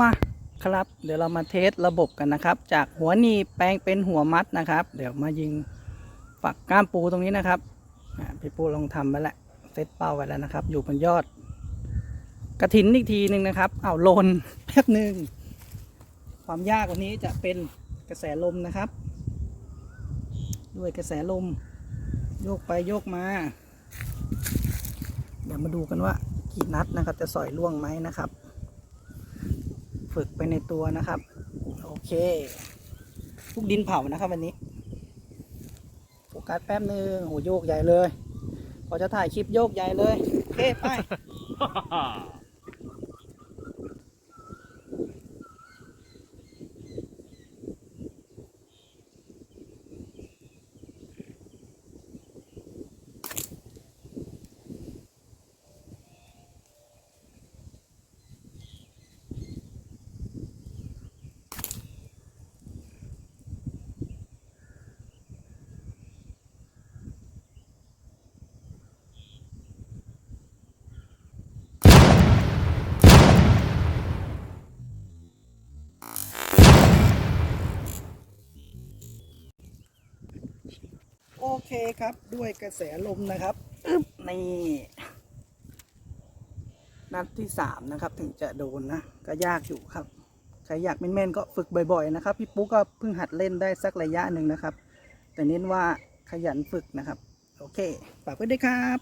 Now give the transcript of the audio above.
มาครับ เดี๋ยวเรามาเทสระบบกันนะครับ จากหัวหนีแปลงเป็นหัวมัดนะครับ เดี๋ยวมายิงฝักก้ามปูตรงนี้นะครับพี่ปูลองทำไปแล้วเซตเป้าไว้แล้วนะครับ อยู่บนยอด กระถินอีกทีหนึ่งนะครับเอาโลนแป๊บหนึ่งความยากกว่านี้จะเป็นกระแสลมนะครับ ด้วยกระแสลม โยกไปโยกมา เดี๋ยวมาดูกันว่า กี่นัดนะครับ จะสอยล่วงไหมนะครับ ฝึกไปในตัวนะครับ โอเคลูกดินเผานะครับวันนี้โฟกัสแป๊บหนึ่งโหโยกใหญ่เลย พอจะถ่ายคลิปโยกใหญ่เลย โอเค ไป โอเคครับด้วยกระแสลมนะครับนี่นัดที่สามนะครับ ถึงจะโดนนะ ก็ยากอยู่ครับ ใครอยากแม่นๆก็ฝึกบ่อย ๆ นะครับ พี่ปุ๊กก็เพิ่งหัดเล่นได้สักระยะหนึ่งนะครับ แต่เน้นว่าขยันฝึกนะครับ โอเคฝากไว้ด้วยครับ